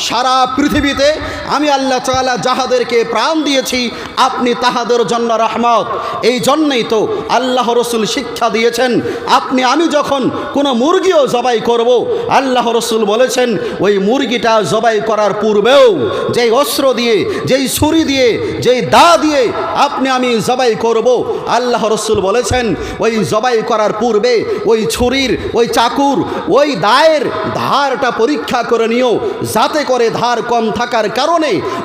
সারা পৃথিবীতে আমি আল্লাহ তাআলা যাহাদেরকে প্রাণ দিয়েছি, আপনি তাহাদের জন্য রহমত। এই জন্যই তো আল্লাহ রসুল শিক্ষা দিয়েছেন, আপনি আমি যখন কোনো মুরগিও জবাই করব, আল্লাহ রসুল বলেছেন, ওই মুরগিটা জবাই করার পূর্বেও যেই অস্ত্র দিয়ে, যেই ছুরি দিয়ে, যেই দা দিয়ে আপনি আমি জবাই করব, আল্লাহ রসুল বলেছেন, ওই জবাই করার পূর্বে ওই ছুরির, ওই চাকুর, ওই দায়ের ধারটা পরীক্ষা করে নিও, যাতে করে ধার কম থাকার কারণে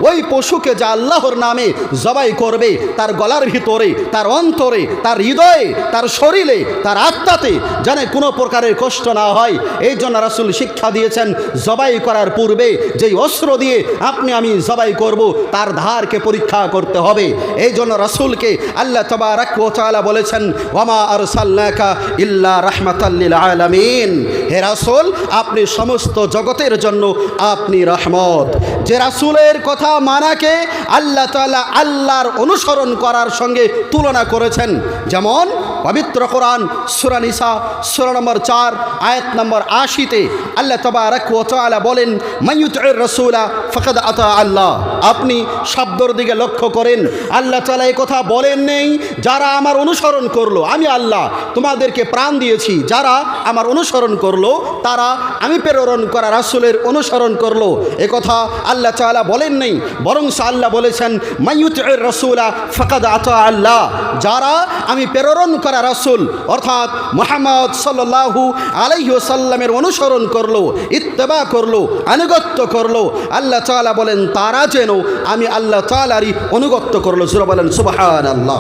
ওই পশুকে যা আল্লাহর নামে জবাই করবে, তার গলার ভিতরে, তার অন্তরে, তার হৃদয়ে, তার শরীরে, তার আত্মাতে যেন কোনো প্রকারের কষ্ট না হয়। এই জন্য রাসুল শিক্ষা দিয়েছেন, জবাই করার পূর্বে যেই অস্ত্র দিয়ে আপনি, আমি জবাই করব, তার ধারকে পরীক্ষা করতে হবে। এই জন্য রাসুলকে আল্লাহ তবারাক ও বলেছেন, ওয়ামা আর সাল্লাকা ইল্লা রহমাতাল্লিল আলামিন। হে রাসুল, আপনি সমস্ত জগতের জন্য আপনি রহমত। যে রাসুলের কথা মানাকে আল্লাহ তাআলা আল্লাহর অনুসরণ করার সঙ্গে তুলনা করেছেন। যেমন পবিত্র কোরআন, সুরা নিসা, সুরা নম্বর চার, আয়াত নম্বর আশিতে আল্লাহ তবারক ও তাআলা বলেন মাইয়ুতির রাসূলা ফাকাদ আতা আল্লাহ। আপনি শব্দর দিকে লক্ষ্য করেন, আল্লাহ তাআলা এই কথা বলেন নেই, যারা আমার অনুসরণ করল, আমি আল্লাহ তোমাদেরকে প্রাণ দিয়েছি, যারা আমার অনুসরণ করল, তারা আমি প্রেরণ করা রাসূলের অনুসরণ করল। এ কথা আল্লাহ তাআলা বলেন নেই বরং আল্লাহ বলেছেন মাইয়ুতির রাসূলা ফাকাদ আতা আল্লাহ। যারা আমি প্রেরণ করা রাসূল, অর্থাৎ মোহাম্মদ সাল্লাল্লাহু আলাইহি ওয়াসাল্লামের অনুসরণ করল, ইত্তেবা করল, আনুগত্য করল, আল্লাহ তাআলা বলেন, তারা যেন আমি আল্লাহ তাআলারই অনুগত্য করল। সুরা বলেন সুবহানাল্লাহ।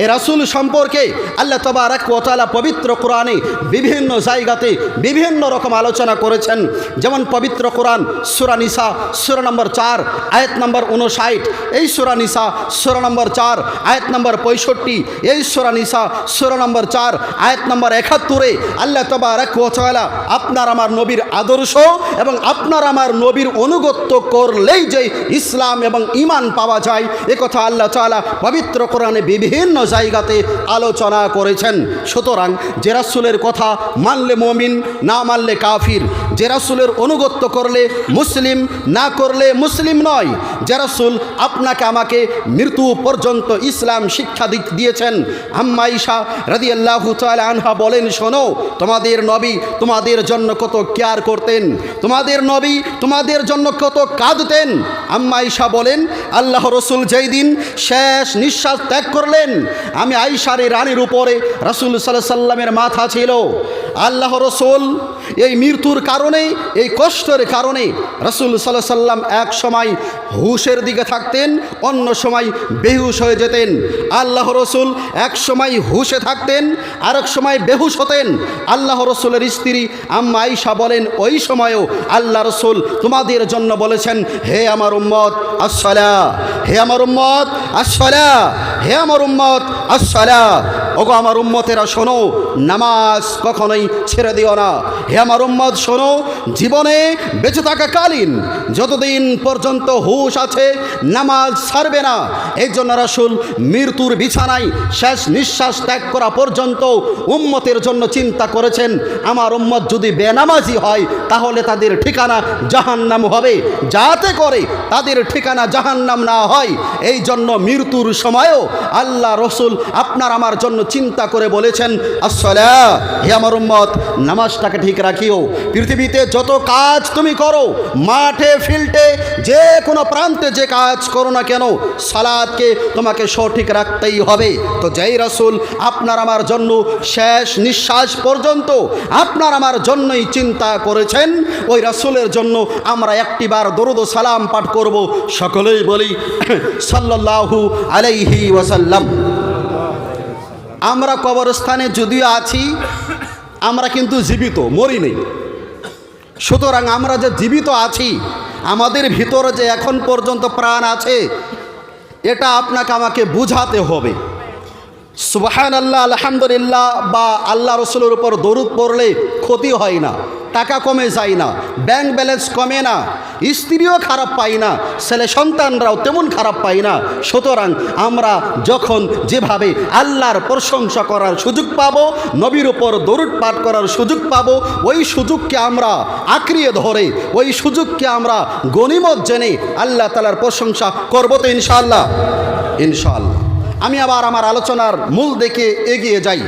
এই রাসূল সম্পর্কে আল্লাহ তাআলা পবিত্র কোরআনে বিভিন্ন জায়গাতে বিভিন্ন রকম আলোচনা করেছেন। যেমন পবিত্র কোরআন সূরা নিসা, সূরা নম্বর চার, আয়াত নম্বর উনষাট এই সূরা নিসা, সূরা নম্বর চার, আয়াত নম্বর পঁয়ষট্টি, এই সূরা নিসা, সূরা নম্বর চার, আয়াত নম্বর একাত্তরে আল্লাহ তাআলা আপনার আমার নবীর আদর্শ এবং আপনার আমার নবীর অনুগত্য করলেই যে ইসলাম এবং ঈমান পাওয়া যায় একথা আল্লাহ তাআলা পবিত্র কোরআনে বিভিন্ন জায়গাতে আলোচনা করেছেন। সুতরাং জেরাসুলের কথা মানলে মমিন, না মানলে কাফির জেরাসুলের অনুগত্য করলে মুসলিম, না করলে মুসলিম নয় জেরাসুল আপনাকে আমাকে মৃত্যু পর্যন্ত ইসলাম শিক্ষা দিয়েছেন। আম্মা ঈশা রাদিয়াল্লাহু তাআলা আনহা বলেন, শোনো, তোমাদের নবী তোমাদের জন্য কত কেয়ার করতেন, তোমাদের নবী তোমাদের জন্য কত কাঁদতেন আম্মা আইসা বলেন, আল্লাহ রসুল যেই দিন শেষ নিঃশ্বাস ত্যাগ করলেন, আমি আইসার এই রানীর উপরে রসুল সাল্লাহ সাল্লামের মাথা ছিল। আল্লাহ রসুল এই মৃত্যুর কারণে এই কষ্টের কারণে রসুল সাল্লাহ সাল্লাম এক সময় হুশের দিকে থাকতেন, অন্য সময় বেহুশ হয়ে যেতেন। আল্লাহ রসুল এক সময় হুশে থাকতেন, আরেক সময় বেহুশ হতেন। আল্লাহ রসুলের স্ত্রী আম্মা আইসা বলেন, ওই সময়ও আল্লাহ রসুল তোমাদের জন্য বলেছেন, হে আমার উম্মত আসলা হে আমার উম্মত আসলা হে আমার উম্মত আসলা ওগো আমার উম্মতেরা, শোনো, নামাজ কখনোই ছেড়ে দিও না। হে আমার উম্মত, শোনো, জীবনে বেঁচে থাকাকালীন যতদিন পর্যন্ত হুশ আছে, নামাজ ছাড়বে না। এই জন্য রাসুল মৃত্যুর বিছানায় শেষ নিঃশ্বাস ত্যাগ করা পর্যন্ত উম্মতের জন্য চিন্তা করেছেন, আমার উম্মত যদি বেনামাজি হয়, তাহলে তাদের ঠিকানা জাহান্নাম হবে। যাতে করে তাদের ঠিকানা জাহান্নাম না হয়, এই জন্য মৃত্যুর সময়ও আল্লাহ রসুল আপনার আমার জন্য চিন্তা করে বলেছেন আসলা হে আমার উম্মত, নামাজটাকে ঠিক রাখিও। পৃথিবীতে যত কাজ তুমি করো, মাঠে, ফিল্ডে, যে কোনো প্রান্তে যে কাজ করো না কেন, সালাদকে তোমাকে সঠিক রাখতেই হবে। তো যেই রাসুল, আপনার আমার জন্য শেষ নিঃশ্বাস পর্যন্ত আপনার আমার জন্যই চিন্তা করেছেন। ওই রাসুলের জন্য আমরা একটিবার দরুদ সালাম পাঠ করব। সকলেই বলি, সাল্লাল্লাহু আলাইহি ওয়াসাল্লাম। আমরা কবরস্থানে যদিও আছি, আমরা কিন্তু জীবিত, মরি নেই। সুতরাং আমরা যে জীবিত আছি, আমাদের ভিতরে যে এখন পর্যন্ত প্রাণ আছে, এটা আপনাকে আমাকে বুঝাতে হবে। সুবাহান আল্লাহ আলহামদুলিল্লাহ, বা আল্লাহ রসুলের উপর দরুদ পড়লে ক্ষতি হয় না। টাকা কমে যায় না ব্যাংক ব্যালেন্স কমে না, স্ত্রীও খারাপ পাই না, ছেলে সন্তানরাও তেমন খারাপ পাই না। সুতরাং আমরা যখন যেভাবে আল্লাহর প্রশংসা করার সুযোগ পাবো, নবীর উপর দরুদ পাঠ করার সুযোগ পাবো, ওই সুযোগকে আমরা আঁকড়িয়ে ধরে, ওই সুযোগকে আমরা গণিমত জেনে আল্লাহ তালার প্রশংসা করব তো ইনশাআল্লাহ। ইনশাআল্লাহ। আমি আবার আমার আলোচনার মূল দেখে এগিয়ে যাই।